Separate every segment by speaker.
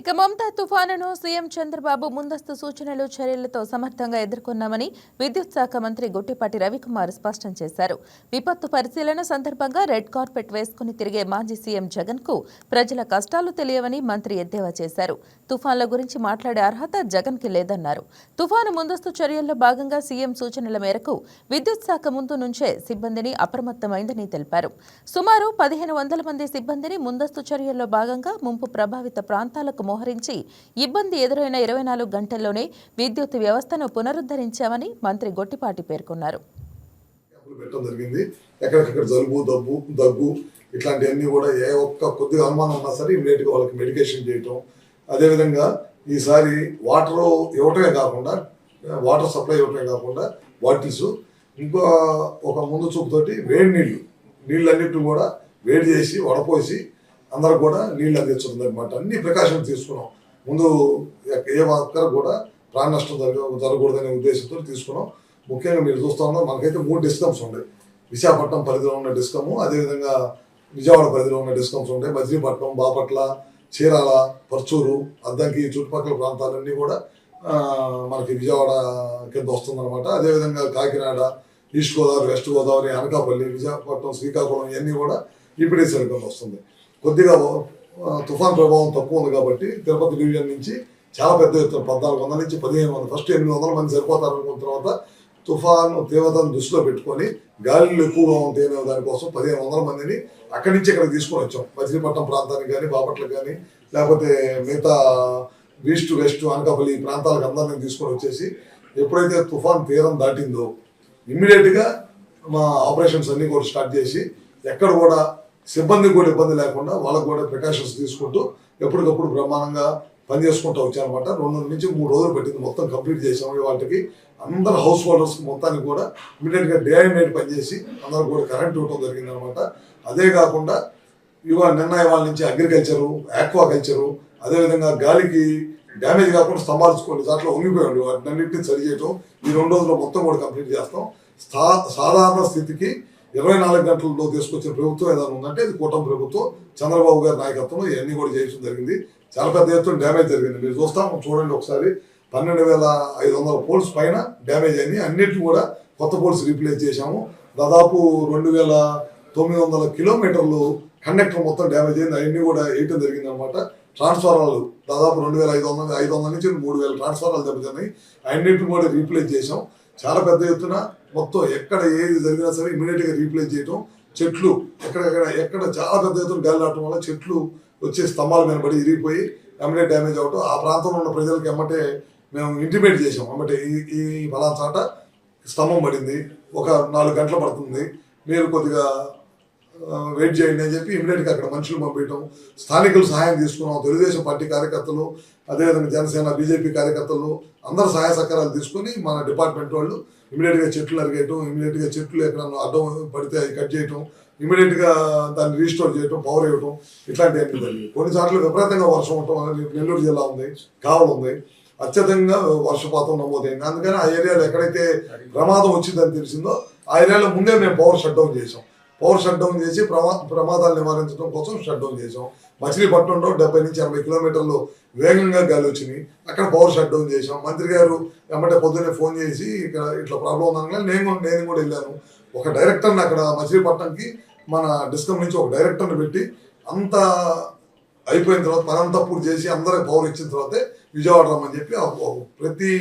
Speaker 1: ఇక మమతా తుఫానును సీఎం చంద్రబాబు ముందస్తు సూచనలు చర్యలతో సమర్థంగా ఎదుర్కొన్నామని విద్యుత్ శాఖ మంత్రి గొట్టిపాటి రవికుమార్ స్పష్టం చేశారు. విపత్తు పరిశీలన సందర్భంగా రెడ్ కార్పెట్ వేసుకుని తిరిగే మాజీ సీఎం జగన్కు ప్రజల కష్టాలు తెలియవని మంత్రి ఎద్దేవా చేశారు. తుఫాన్ల గురించి మాట్లాడే అర్హత జగన్కి లేదన్నారు. తుఫాను ముందస్తు చర్యల్లో భాగంగా సీఎం సూచనల మేరకు విద్యుత్ శాఖ ముందు నుంచే సిబ్బందిని అప్రమత్తమైందని తెలిపారు. సుమారు పదిహేను వందల మంది సిబ్బందిని ముందస్తు చర్యల్లో భాగంగా ముంపు ప్రభావిత ప్రాంతాలకు మోహరించి ఇబ్బంది ఎదురైన ఇరవై నాలుగు గంటల్లోనే విద్యుత్ వ్యవస్థను పునరుద్ధరించామని మంత్రి గొట్టిపాటి పేర్కొన్నారు.
Speaker 2: పెట్టడం జరిగింది. ఎక్కడికక్కడ జలుబు దగ్గు దగ్గు ఇట్లాంటివన్నీ కూడా ఏ ఒక్క కొద్దిగా అనుమానం ఉన్నా సరే ఇమీడియట్గా వాళ్ళకి మెడికేషన్ చేయటం. అదేవిధంగా ఈసారి వాటర్ ఇవ్వటమే కాకుండా వాటర్ సప్లై ఇవ్వటమే కాకుండా బాటిల్స్ ఇంకో ఒక ముందు చూపుతోటి వేడి నీళ్ళు నీళ్ళన్నిటిని కూడా వేడి చేసి వడపోసి అందరూ కూడా నీళ్ళు అందించడం అనమాట అన్ని ప్రికాషన్స్ తీసుకున్నాం. ముందు ఏ ఒక్కరు కూడా ప్రాణ నష్టం జరగ జరగకూడదనే ఉద్దేశంతో తీసుకున్నాం. ముఖ్యంగా మీరు చూస్తా ఉన్నారు మనకైతే మూడు డిస్కమ్స్ ఉన్నాయి విశాఖపట్నం పరిధిలో ఉన్న డిస్కము అదేవిధంగా విజయవాడ పరిధిలో ఉన్న డిస్కమ్స్ ఉంటాయి మజిలీపట్నం బాపట్ల చీరాల పర్చూరు అద్దంకి చుట్టుపక్కల ప్రాంతాలన్నీ కూడా మనకి విజయవాడ కింద వస్తుందన్నమాట. అదేవిధంగా కాకినాడ ఈస్ట్ గోదావరి వెస్ట్ గోదావరి అనకాపల్లి విశాఖపట్నం శ్రీకాకుళం ఇవన్నీ కూడా ఈపీడీసీ కింద వస్తుంది. కొద్దిగా తుఫాన్ ప్రభావం తక్కువ ఉంది కాబట్టి తిరుపతి డివిజన్ నుంచి చాలా పెద్ద ఎత్తున పద్నాలుగు వందల నుంచి పదిహేను వందల ఫస్ట్ ఎనిమిది వందల మంది సరిపోతారు అనుకున్న తర్వాత తుఫాను తీవ్రతను దృష్టిలో పెట్టుకొని గాలిలో ఎక్కువగా ఉంటాయనే దానికోసం పదిహేను వందల మందిని అక్కడి నుంచి ఇక్కడ తీసుకొని వచ్చాం. మచిలీపట్నం ప్రాంతానికి కానీ బాపట్లకు కానీ లేకపోతే మిగతా ఈస్ట్ వెస్ట్ అనకాపల్లి ఈ ప్రాంతాలకు అందరినీ తీసుకొని వచ్చేసి ఎప్పుడైతే తుఫాన్ తీరం దాటిందో ఇమ్మీడియట్గా మా ఆపరేషన్స్ అన్నీ కూడా స్టార్ట్ చేసి ఎక్కడ కూడా సిబ్బందికి కూడా ఇబ్బంది లేకుండా వాళ్ళకు కూడా ప్రికాషన్స్ తీసుకుంటూ ఎప్పటికప్పుడు బ్రహ్మాండంగా పని చేసుకుంటూ వచ్చానమాట. రెండు నుంచి మూడు రోజులు పెట్టింది. మొత్తం కంప్లీట్ చేసాము వాటికి అందరు హౌస్ హోల్డర్స్ మొత్తానికి కూడా ఇమీడియట్గా డే అండ్ నైట్ పనిచేసి అందరూ కూడా కరెంట్ ఇవ్వడం జరిగింది అనమాట అదే కాకుండా ఇవాళ నిన్న ఇవాళ నుంచి అగ్రికల్చరు ఆక్వాకల్చరు అదేవిధంగా గాలికి డ్యామేజ్ కాకుండా స్తంభాలు దాంట్లో ఉంగిపోయాడు వాటినన్నింటినీ సరి చేయటం ఈ రెండు రోజుల్లో మొత్తం కూడా కంప్లీట్ చేస్తాం. సాధారణ స్థితికి ఇరవై నాలుగు గంటల్లో తీసుకొచ్చిన ప్రభుత్వం ఏదైనా ఉందంటే ఇది కూటమి ప్రభుత్వం చంద్రబాబు గారి నాయకత్వంలో ఇవన్నీ కూడా చేయడం జరిగింది. చాలా పెద్ద ఎత్తున డ్యామేజ్ జరిగింది. మీరు చూస్తాం చూడండి ఒకసారి. పన్నెండు వేల ఐదు వందల పోల్స్ పైన డ్యామేజ్ అయింది. అన్నిటిని కూడా కొత్త పోల్స్ రీప్లేస్ చేశాము. దాదాపు రెండు వేల తొమ్మిది వందల కిలోమీటర్లు కండక్టర్ మొత్తం డ్యామేజ్ అయింది. అవన్నీ కూడా వేయటం జరిగింది అనమాట ట్రాన్స్ఫార్మర్లు దాదాపు రెండు వేల ఐదు వందల ఐదు వందల నుంచి మూడు వేల ట్రాన్స్ఫార్మర్లు దెబ్బతిన్నాయి. అన్నింటిని కూడా రీప్లేస్ చేసాం చాలా పెద్ద ఎత్తున మొత్తం ఎక్కడ ఏది జరిగినా సరే ఇమీడియట్గా రీప్లేస్ చేయటం. చెట్లు ఎక్కడెక్కడ ఎక్కడ చాలా పెద్ద ఎత్తున గాలి వల్ల చెట్లు వచ్చే స్తంభాల మీద పడి ఇరిగిపోయి ఎమ్మటే డ్యామేజ్ అవటం ఆ ప్రాంతంలో ఉన్న ప్రజలకు ఎమ్మటే మేము ఇంటిమేట్ చేసాం ఎమ్మటే ఈ ఈ ఫలానా చాట స్తంభం పడింది. ఒక నాలుగు గంటలు పడుతుంది. మీరు కొద్దిగా వెయిట్ చేయండి అని చెప్పి ఇమీడియట్గా అక్కడ మనుషులు పంపించడం స్థానికులు సహాయం తీసుకున్నాం తెలుగుదేశం పార్టీ కార్యకర్తలు అదేవిధంగా జనసేన బీజేపీ కార్యకర్తలు అందరు సహాయ సహకారాలు తీసుకుని మన డిపార్ట్మెంట్ వాళ్ళు ఇమీడియట్గా చెట్లు అరిగేయటం ఇమీడియట్గా చెట్లు ఎక్కడన్నా అడ్డం పడితే అవి కట్ చేయటం ఇమీడియట్గా దాన్ని రీస్టోర్ చేయటం పవర్ ఇవ్వటం ఇట్లాంటివన్నీ జరిగింది కొన్నిసార్లు విపరీతంగా వర్షం ఉండటం ఇప్పుడు నెల్లూరు జిల్లా ఉంది కావలి ఉంది అత్యధికంగా వర్షపాతం నమోదైంది. అందుకని ఆ ఏరియాలో ఎక్కడైతే ప్రమాదం వచ్చిందని తెలిసిందో ఆ ఏరియాలో ముందే మేము పవర్ షట్ డౌన్ చేసాం పవర్ షట్ డౌన్ చేసి ప్రమా ప్రమాదాలు నివారించడం కోసం షట్ డౌన్ చేసాం మచిలీపట్నంలో డెబ్బై నుంచి ఎనభై కిలోమీటర్లు వేగంగా గాలి వచ్చినాయి. అక్కడ పవర్ షట్ డౌన్ చేసాం మంత్రి గారు ఎమ్మటే పొద్దున్నే ఫోన్ చేసి ఇక్కడ ఇట్లా ప్రాబ్లం ఉందనగా నేను నేను కూడా వెళ్ళాను. ఒక డైరెక్టర్ని అక్కడ మచిలీపట్నంకి మన డిస్కమ్ నుంచి ఒక డైరెక్టర్ని పెట్టి అంత అయిపోయిన తర్వాత పనంతా పూర్తి చేసి అందరికి పవర్ ఇచ్చిన తర్వాతే విజయవాడ రమ్మని చెప్పి ప్రతి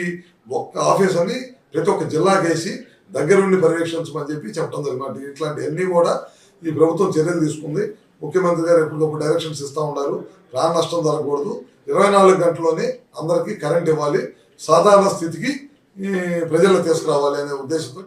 Speaker 2: ఒక్క ఆఫీస్ అని ప్రతి ఒక్క జిల్లాకి వేసి దగ్గరుండి పర్యవేక్షించమని చెప్పి చెప్పడం జరిగినట్టు. ఇట్లాంటివన్నీ కూడా ఈ ప్రభుత్వం చర్యలు తీసుకుంది. ముఖ్యమంత్రి గారు ఎప్పటికప్పుడు డైరెక్షన్స్ ఇస్తూ ఉన్నారు. ప్రాణ నష్టం జరగకూడదు. ఇరవై నాలుగు గంటల్లోనే అందరికీ కరెంట్ ఇవ్వాలి. సాధారణ స్థితికి ఈ ప్రజలు తీసుకురావాలి అనే ఉద్దేశంతో